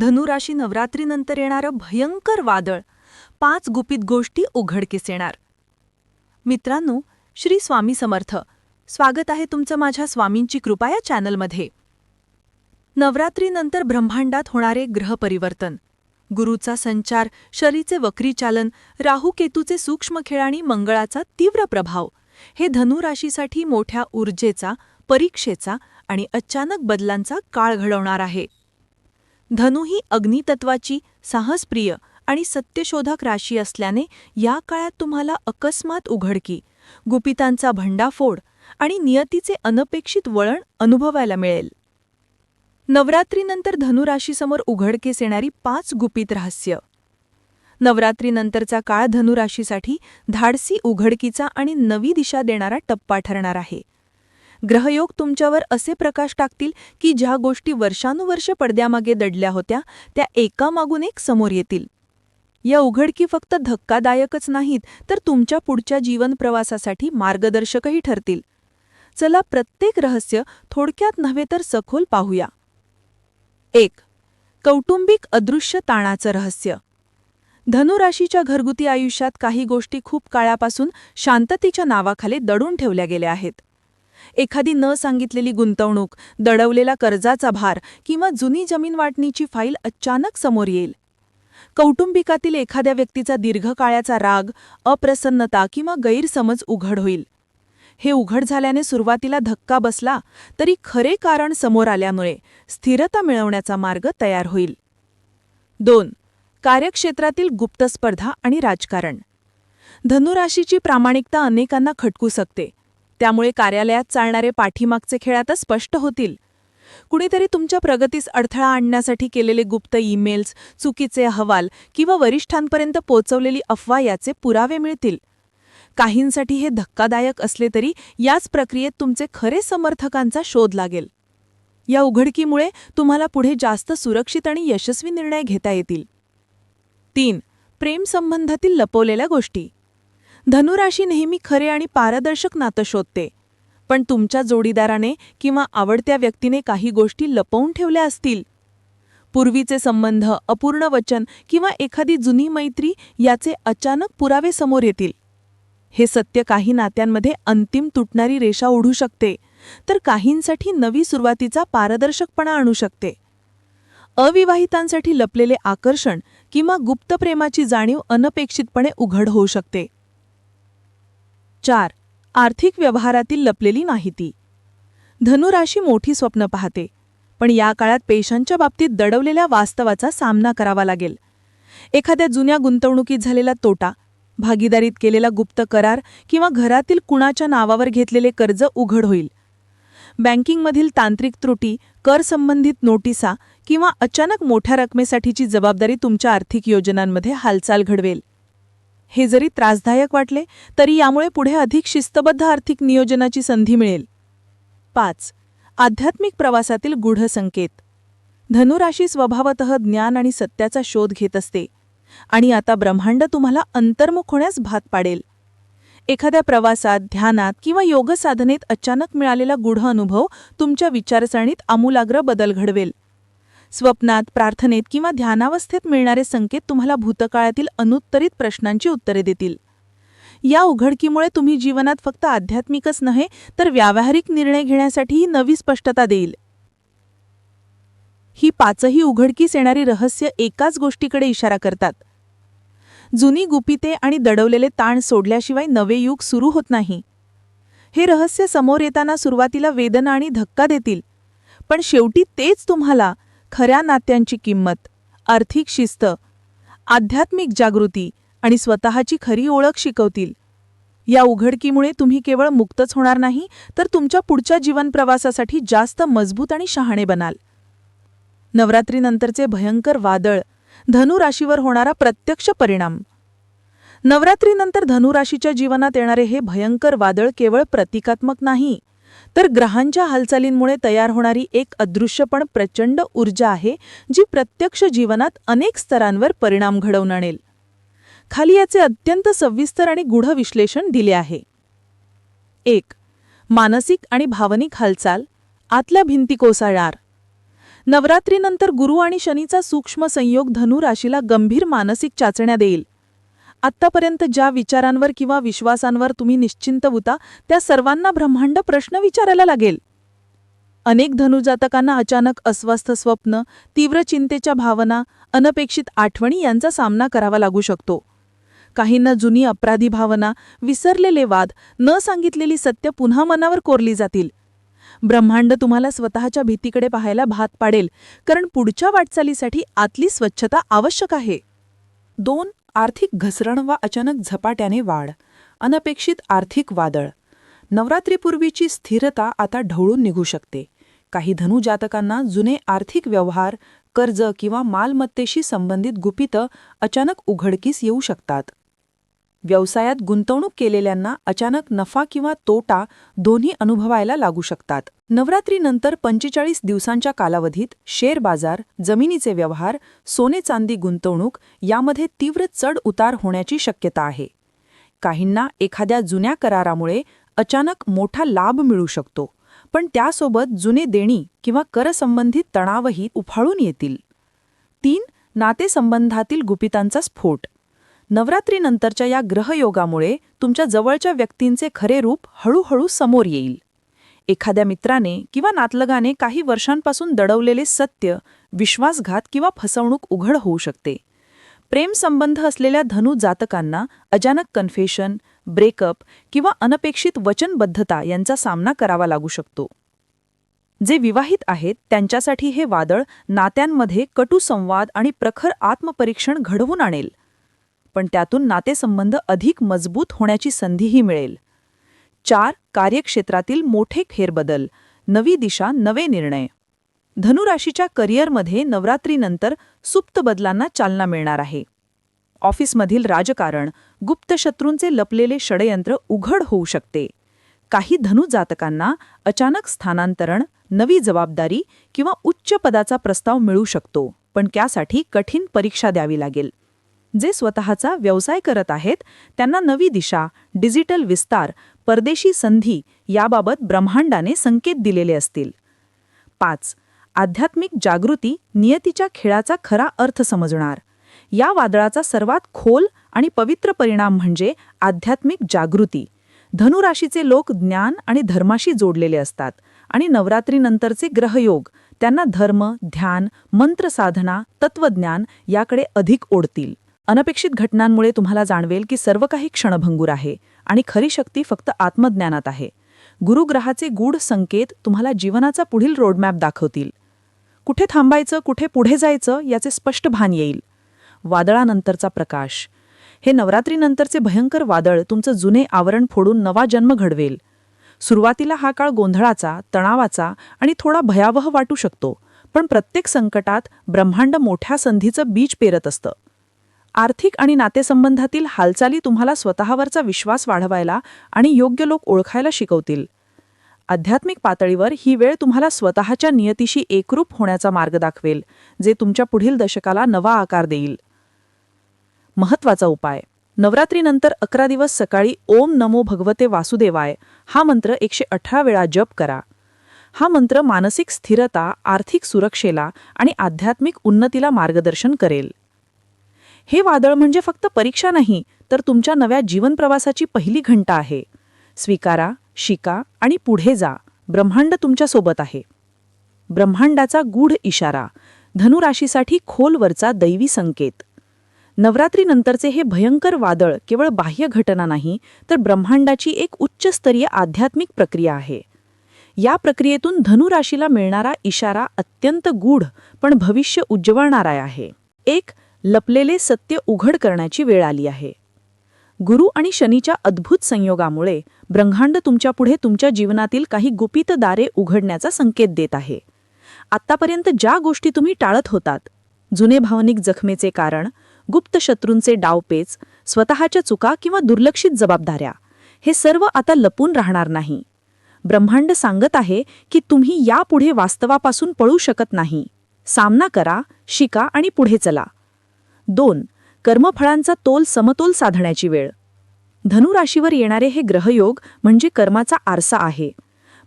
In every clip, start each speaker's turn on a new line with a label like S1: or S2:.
S1: धनुराशी नवरात्रीनंतर येणारं भयंकर वादळ. पाच गुपित गोष्टी उघडकीस येणार. मित्रांनो श्री स्वामी समर्थ. स्वागत आहे तुमचं माझ्या स्वामींची कृपा या चॅनलमध्ये. नवरात्रीनंतर ब्रह्मांडात होणारे ग्रहपरिवर्तन. गुरुचा संचार शरीचे वक्रीचालन राहूकेतूचे सूक्ष्म खेळ आणि मंगळाचा तीव्र प्रभाव. हे धनुराशीसाठी मोठ्या ऊर्जेचा परीक्षेचा आणि अचानक बदलांचा काळ घडवणार आहे. धनु ही अग्नितत्वाची साहसप्रिय आणि सत्यशोधक राशी असल्याने या काळात तुम्हाला अकस्मात उघडकी गुपितांचा भंडाफोड आणि नियतीचे अनपेक्षित वळण अनुभवायला मिळेल. नवरात्रीनंतर धनुराशीसमोर उघडकीस येणारी पाच गुपित रहस्य. नवरात्रीनंतरचा काळ धनुराशीसाठी धाडसी उघडकीचा आणि नवी दिशा देणारा टप्पा ठरणार आहे. ग्रहयोग तुमच्यावर असे प्रकाश टाकतील की ज्या गोष्टी वर्षानुवर्ष पडद्यामागे दडल्या होत्या त्या एकामागून एक समोर येतील. या उघडकी फक्त धक्कादायकच नाहीत तर तुमच्या पुढच्या जीवन प्रवासासाठी मार्गदर्शकही ठरतील. चला प्रत्येक रहस्य थोडक्यात नव्हे तर सखोल पाहूया. एक कौटुंबिक अदृश्य ताणाचं रहस्य. धनुराशीच्या घरगुती आयुष्यात काही गोष्टी खूप काळापासून शांततेच्या नावाखाली दडून ठेवल्या गेल्या आहेत. एखादी न सांगितलेली गुंतवणूक दडवलेला कर्जाचा भार किंवा जुनी जमीन वाटणीची फाईल अचानक समोर येईल. कौटुंबिकातील एखाद्या व्यक्तीचा दीर्घकाळाचा राग अप्रसन्नता किंवा गैरसमज उघड होईल. हे उघड झाल्याने सुरुवातीला धक्का बसला तरी खरे कारण समोर आल्यामुळे स्थिरता मिळवण्याचा मार्ग तयार होईल. दोन कार्यक्षेत्रातील गुप्त स्पर्धा आणि राजकारण. धनुराशीची प्रामाणिकता अनेकांना खटकू शकते. त्यामुळे कार्यालयात चालणारे पाठीमागचे खेळ आता स्पष्ट होतील. कुणीतरी तुमच्या प्रगतीस अडथळा आणण्यासाठी केलेले गुप्त ईमेल्स चुकीचे अहवाल किंवा वरिष्ठांपर्यंत पोचवलेली अफवा याचे पुरावे मिळतील. काहींसाठी हे धक्कादायक असले तरी याच प्रक्रियेत तुमचे खरे समर्थकांचा शोध लागेल. या उघडकीमुळे तुम्हाला पुढे जास्त सुरक्षित आणि यशस्वी निर्णय घेता येतील. तीन. प्रेमसंबंधातील लपवलेल्या गोष्टी. धनुराशी नेहमी खरे आणि पारदर्शक नातं शोधते. पण तुमच्या जोडीदाराने किंवा आवडत्या व्यक्तीने काही गोष्टी लपवून ठेवल्या असतील? पूर्वीचे संबंध अपूर्ण वचन किंवा एखादी जुनी मैत्री याचे अचानक पुरावे समोर येतील. हे सत्य काही नात्यांमध्ये अंतिम तुटणारी रेषा ओढू शकते तर काहींसाठी नवी सुरुवातीचा पारदर्शकपणा आणू शकते. अविवाहितांसाठी लपलेले आकर्षण किंवा गुप्त प्रेमाची जाणीव अनपेक्षितपणे उघड होऊ शकते. चार. आर्थिक व्यवहारातील लपलेली माहिती. धनुराशी मोठी स्वप्न पाहते पण या काळात पेशांच्या बाबतीत दडवलेल्या वास्तवाचा सामना करावा लागेल. एखाद्या जुन्या गुंतवणुकीत झालेला तोटा भागीदारीत केलेला गुप्त करार किंवा घरातील कुणाच्या नावावर घेतलेले कर्ज उघड होईल. बँकिंगमधील तांत्रिक त्रुटी कर संबंधित नोटिसा किंवा अचानक मोठ्या रकमेसाठीची जबाबदारी तुमच्या आर्थिक योजनांमध्ये हालचाल घडवेल. हे जरी त्रासदायक वाटले तरी यामुळे पुढे अधिक शिस्तबद्ध आर्थिक नियोजनाची संधी मिळेल. पाच. आध्यात्मिक प्रवासातील गूढ संकेत. धनुराशी स्वभावतः ज्ञान आणि सत्याचा शोध घेत असते आणि आता ब्रह्मांड तुम्हाला अंतर्मुख होण्यास भात पाडेल. एखाद्या प्रवासात ध्यानात किंवा योगसाधनेत अचानक मिळालेला गूढ अनुभव तुमच्या विचारसरणीत आमूलाग्र बदल घडवेल. स्वप्नात प्रार्थनेत किंवा ध्यानावस्थेत मिळणारे संकेत तुम्हाला भूतकाळातील अनुत्तरित प्रश्नांची उत्तरे देतील. या उघडकीमुळे तुम्ही जीवनात फक्त आध्यात्मिकच नव्हे तर व्यावहारिक निर्णय घेण्यासाठीही नवी स्पष्टता देईल. ही पाचही उघडकीस येणारी रहस्य एकाच गोष्टीकडे इशारा करतात. जुनी गुपिते आणि दडवलेले ताण सोडल्याशिवाय नवे युग सुरू होत नाही. हे रहस्य समोर येताना सुरुवातीला वेदना आणि धक्का देतील पण शेवटी तेच तुम्हाला खऱ्या नात्यांची किंमत आर्थिक शिस्त आध्यात्मिक जागृती आणि स्वतःची खरी ओळख शिकवतील. या उघडकीमुळे तुम्ही केवळ मुक्तच होणार नाही तर तुमच्या पुढच्या जीवनप्रवासासाठी जास्त मजबूत आणि शहाणे बनाल. नवरात्रीनंतरचे भयंकर वादळ धनुराशीवर होणारा प्रत्यक्ष परिणाम. नवरात्रीनंतर धनुराशीच्या जीवनात येणारे हे भयंकर वादळ केवळ प्रतिकात्मक नाही तर ग्रहांच्या हालचालींमुळे तयार होणारी एक अदृश्य पण प्रचंड ऊर्जा आहे जी प्रत्यक्ष जीवनात अनेक स्तरांवर परिणाम घडवून आणेल. खाली याचे अत्यंत सविस्तर आणि गूढ विश्लेषण दिले आहे. एक मानसिक आणि भावनिक हालचाल आतल्या भिंती कोसळणार. नवरात्रीनंतर गुरु आणि शनीचा सूक्ष्म संयोग धनु राशीला गंभीर मानसिक चाचण्या देईल. आत्तापर्यंत ज्या विचारांवर किंवा विश्वासांवर तुम्ही निश्चिंत होता त्या सर्वांना ब्रह्मांड प्रश्न विचारायला लागेल. अनेक धनुजातकांना अचानक अस्वस्थ स्वप्न तीव्र चिंतेच्या भावना अनपेक्षित आठवणी यांचा सामना करावा लागू शकतो. काहींना जुनी अपराधी भावना विसरलेले वाद न सांगितलेली सत्य पुन्हा मनावर कोरली जातील. ब्रह्मांड तुम्हाला स्वतःच्या भीतीकडे पाहायला भात पाडेल कारण पुढच्या वाटचालीसाठी आतली स्वच्छता आवश्यक आहे.
S2: दोन आर्थिक घसरण वा अचानक झपाट्याने वाढ अनपेक्षित आर्थिक वादळ. नवरात्रीपूर्वीची स्थिरता आता ढवळून निघू शकते. काही धनुजातकांना जुने आर्थिक व्यवहार कर्ज किंवा मालमत्तेशी संबंधित गुपितं अचानक उघडकीस येऊ शकतात. व्यवसायात गुंतवणूक केलेल्यांना अचानक नफा किंवा तोटा दोन्ही अनुभवायला लागू शकतात. नवरात्रीनंतर पंचेचाळीस दिवसांच्या कालावधीत शेअर बाजार जमिनीचे व्यवहार सोने चांदी गुंतवणूक यामध्ये तीव्र चढ उतार होण्याची शक्यता आहे. काहींना एखाद्या जुन्या करारामुळे अचानक मोठा लाभ मिळू शकतो पण त्यासोबत जुने देणी किंवा करसंबंधित तणावही उफाळून येतील. तीन नातेसंबंधातील गुपितांचा स्फोट नवरात्रीनंतरच्या या ग्रहयोगामुळे तुमच्या जवळच्या व्यक्तींचे खरे रूप हळूहळू समोर येईल. एखाद्या मित्राने किंवा नातलगाने काही वर्षांपासून दडवलेले सत्य विश्वासघात किंवा फसवणूक उघड होऊ शकते. प्रेमसंबंध असलेल्या धनु जातकांना अचानक कन्फेशन ब्रेकअप किंवा अनपेक्षित वचनबद्धता यांचा सामना करावा लागू शकतो. जे विवाहित आहेत त्यांच्यासाठी हे वादळ नात्यांमध्ये कटू संवाद आणि प्रखर आत्मपरीक्षण घडवून आणेल. पण त्यातून नातेसंबंध अधिक मजबूत होण्याची संधीही मिळेल. चार कार्यक्षेत्रातील मोठे फेरबदल. नवी दिशा नवे निर्णय. धनुराशीच्या करिअरमध्ये नवरात्रीनंतर सुप्त बदलांना चालना मिळणार आहे. ऑफिसमधील राजकारण गुप्तशत्रूंचे लपलेले षडयंत्र उघड होऊ शकते. काही धनुजातकांना अचानक स्थानांतरण नवी जबाबदारी किंवा उच्च पदाचा प्रस्ताव मिळू शकतो पण त्यासाठी कठीण परीक्षा द्यावी लागेल. जे स्वतःचा व्यवसाय करत आहेत त्यांना नवी दिशा डिजिटल विस्तार परदेशी संधी याबाबत ब्रह्मांडाने संकेत दिलेले असतील. पाच. आध्यात्मिक जागृती नियतीच्या खेळाचा खरा अर्थ समजणार. या वादळाचा सर्वात खोल आणि पवित्र परिणाम म्हणजे आध्यात्मिक जागृती. धनुराशीचे लोक ज्ञान आणि धर्माशी जोडलेले असतात आणि नवरात्रीनंतरचे ग्रहयोग त्यांना धर्म ध्यान मंत्रसाधना तत्वज्ञान याकडे अधिक ओढतील. अनपेक्षित घटनांमुळे तुम्हाला जाणवेल की सर्व काही क्षणभंगूर आहे आणि खरी शक्ती फक्त आत्मज्ञानात आहे. गुरुग्रहाचे गूढ संकेत तुम्हाला जीवनाचा पुढील रोडमॅप दाखवतील. कुठे थांबायचं कुठे पुढे जायचं याचे स्पष्ट भान येईल. वादळानंतरचा प्रकाश. हे नवरात्रीनंतरचे भयंकर वादळ तुमचं जुने आवरण फोडून नवा जन्म घडवेल. सुरुवातीला हा काळ गोंधळाचा तणावाचा आणि थोडा भयावह वाटू शकतो पण प्रत्येक संकटात ब्रह्मांड मोठ्या संधीचं बीज पेरत असतं. आर्थिक आणि नातेसंबंधातील हालचाली तुम्हाला स्वतःवरचा विश्वास वाढवायला आणि योग्य लोक ओळखायला शिकवतील. आध्यात्मिक पातळीवर ही वेळ तुम्हाला स्वतःच्या नियतीशी एकरूप होण्याचा मार्ग दाखवेल जे तुमच्या पुढील दशकाला नवा आकार देईल. महत्त्वाचा उपाय. नवरात्रीनंतर अकरा दिवस सकाळी ओम नमो भगवते वासुदेवाय हा मंत्र एकशे अठरा वेळा जप करा. हा मंत्र मानसिक स्थिरता आर्थिक सुरक्षेला आणि आध्यात्मिक उन्नतीला मार्गदर्शन करेल. हे वादळ म्हणजे फक्त परीक्षा नाही तर तुमच्या नव्या जीवनप्रवासाची पहिली घंटा आहे. स्वीकारा शिका आणि पुढे जा. ब्रह्मांड तुमच्यासोबत आहे. ब्रह्मांडाचा गूढ इशारा. धनुराशीसाठी खोलवरचा दैवी संकेत. नवरात्रीनंतरचे हे भयंकर वादळ केवळ बाह्य घटना नाही तर ब्रह्मांडाची एक उच्चस्तरीय आध्यात्मिक प्रक्रिया आहे. या प्रक्रियेतून धनुराशीला मिळणारा इशारा अत्यंत गूढ पण भविष्य उज्जवळणारा आहे. एक लपलेले सत्य उघड करण्याची वेळ आली आहे. गुरु आणि शनीच्या अद्भुत संयोगामुळे ब्रह्मांड तुमच्यापुढे तुमच्या जीवनातील काही गुपित दारे उघडण्याचा संकेत देत आहे. आत्तापर्यंत ज्या गोष्टी तुम्ही टाळत होतात जुने भावनिक जखमेचे कारण गुप्त शत्रूंचे डावपेच स्वतःच्या चुका किंवा दुर्लक्षित जबाबदाऱ्या हे सर्व आता लपून राहणार नाही. ब्रह्मांड सांगत आहे की तुम्ही यापुढे वास्तवापासून पळू शकत नाही. सामना करा शिका आणि पुढे चला. दोन कर्मफळांचा तोल समतोल साधण्याची वेळ. धनुराशीवर येणारे हे ग्रहयोग म्हणजे कर्माचा आरसा आहे.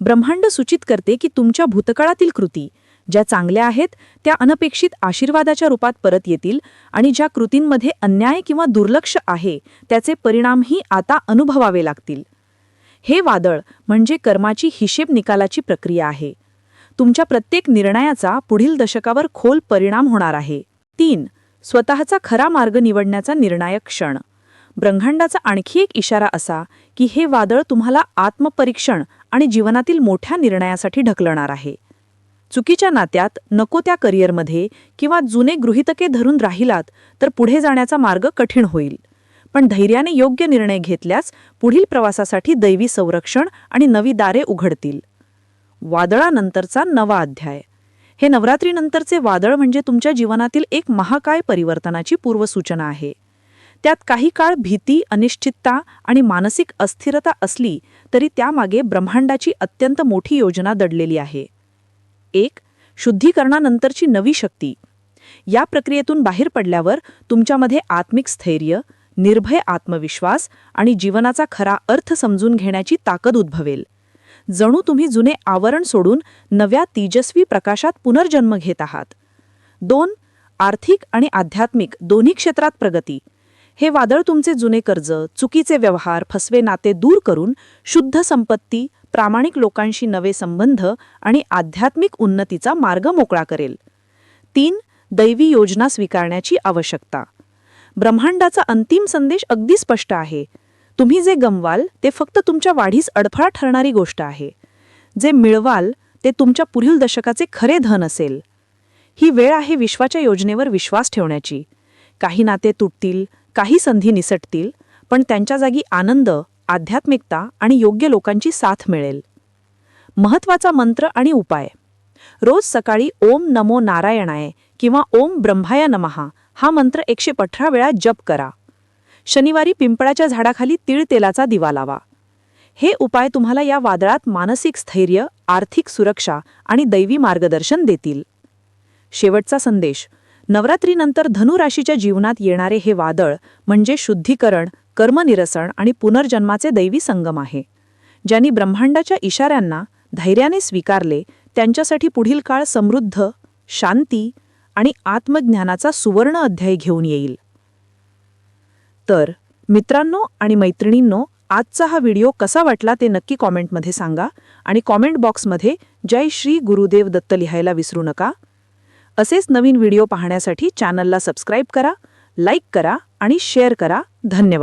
S2: ब्रह्मांड सूचित करते की तुमच्या भूतकाळातील कृती
S1: ज्या चांगल्या आहेत त्या अनपेक्षित आशीर्वादाच्या रूपात परत येतील आणि ज्या कृतींमध्ये अन्याय किंवा दुर्लक्ष आहे त्याचे परिणामही आता अनुभवावे लागतील. हे वादळ म्हणजे कर्माची हिशेब निकालाची प्रक्रिया आहे. तुमच्या प्रत्येक निर्णयाचा पुढील दशकावर खोल परिणाम होणार आहे. तीन स्वतःचा खरा मार्ग निवडण्याचा निर्णायक क्षण. ब्रह्मांडाचा आणखी एक इशारा असा की हे वादळ तुम्हाला आत्मपरीक्षण आणि जीवनातील मोठ्या निर्णयासाठी ढकलणार आहे. चुकीच्या नात्यात नको त्या करिअरमध्ये किंवा जुने गृहितके धरून राहिलात तर पुढे जाण्याचा मार्ग कठीण होईल. पण धैर्याने योग्य निर्णय घेतल्यास पुढील प्रवासासाठी दैवी संरक्षण आणि नवी दारे उघडतील. वादळानंतरचा नवा अध्याय. हे नवरात्रीनंतरचे वादळ म्हणजे तुमच्या जीवनातील एक महाकाय परिवर्तनाची पूर्वसूचना आहे. त्यात काही काळ भीती अनिश्चितता आणि मानसिक अस्थिरता असली तरी त्यामागे ब्रह्मांडाची अत्यंत मोठी योजना दडलेली आहे. एक शुद्धीकरणानंतरची नवी शक्ती. या प्रक्रियेतून बाहेर पडल्यावर तुमच्यामध्ये आत्मिक स्थैर्य निर्भय आत्मविश्वास आणि जीवनाचा खरा अर्थ समजून घेण्याची ताकद उद्भवेल. जणू तुम्ही जुने आवरण सोडून नव्या तेजस्वी प्रकाशात पुनर्जन्म घेत आहात. दोन आर्थिक आणि आध्यात्मिक दोन्ही क्षेत्रात प्रगती. हे वादळ तुमचे जुने कर्ज चुकीचे व्यवहार फसवे नाते दूर करून शुद्ध संपत्ती प्रामाणिक लोकांशी नवे संबंध आणि आध्यात्मिक उन्नतीचा मार्ग मोकळा करेल. तीन दैवी योजना स्वीकारण्याची आवश्यकता. ब्रह्मांडाचा अंतिम संदेश अगदी स्पष्ट आहे. तुम्ही जे गमवाल ते फक्त तुमच्या वाढीस अडथळा ठरणारी गोष्ट आहे. जे मिळवाल ते तुमच्या पुढील दशकाचे खरे धन असेल. ही वेळ आहे विश्वाच्या योजनेवर विश्वास ठेवण्याची. काही नाते तुटतील काही संधी निसटतील पण त्यांच्या जागी आनंद आध्यात्मिकता आणि योग्य लोकांची साथ मिळेल. महत्त्वाचा मंत्र आणि उपाय. रोज सकाळी ओम नमो नारायणाय किंवा ओम ब्रह्माय नमहा हा मंत्र एकशे अठरा वेळा जप करा. शनिवारी पिंपळाच्या झाडाखाली तीळ तेलाचा दिवा लावा. हे उपाय तुम्हाला या वादळात मानसिक स्थैर्य आर्थिक सुरक्षा आणि दैवी मार्गदर्शन देतील. शेवटचा संदेश. नवरात्रीनंतर धनुराशीच्या जीवनात येणारे हे वादळ म्हणजे शुद्धीकरण कर्मनिरसन आणि पुनर्जन्माचे दैवी संगम आहे. ज्यांनी ब्रह्मांडाच्या इशाऱ्यांना धैर्याने स्वीकारले त्यांच्यासाठी पुढील काळ समृद्ध शांती आणि आत्मज्ञानाचा सुवर्ण अध्याय घेऊन येईल. तर मित्रांनो आणि मैत्रिणींनो आजचा हा व्हिडिओ कसा वाटला ते नक्की कॉमेंटमध्ये सांगा आणि कॉमेंट बॉक्समध्ये जय श्री गुरुदेव दत्त लिहायला विसरू नका. असेच नवीन व्हिडिओ पाहण्यासाठी चॅनलला सबस्क्राईब करा लाईक करा आणि शेअर करा. धन्यवाद.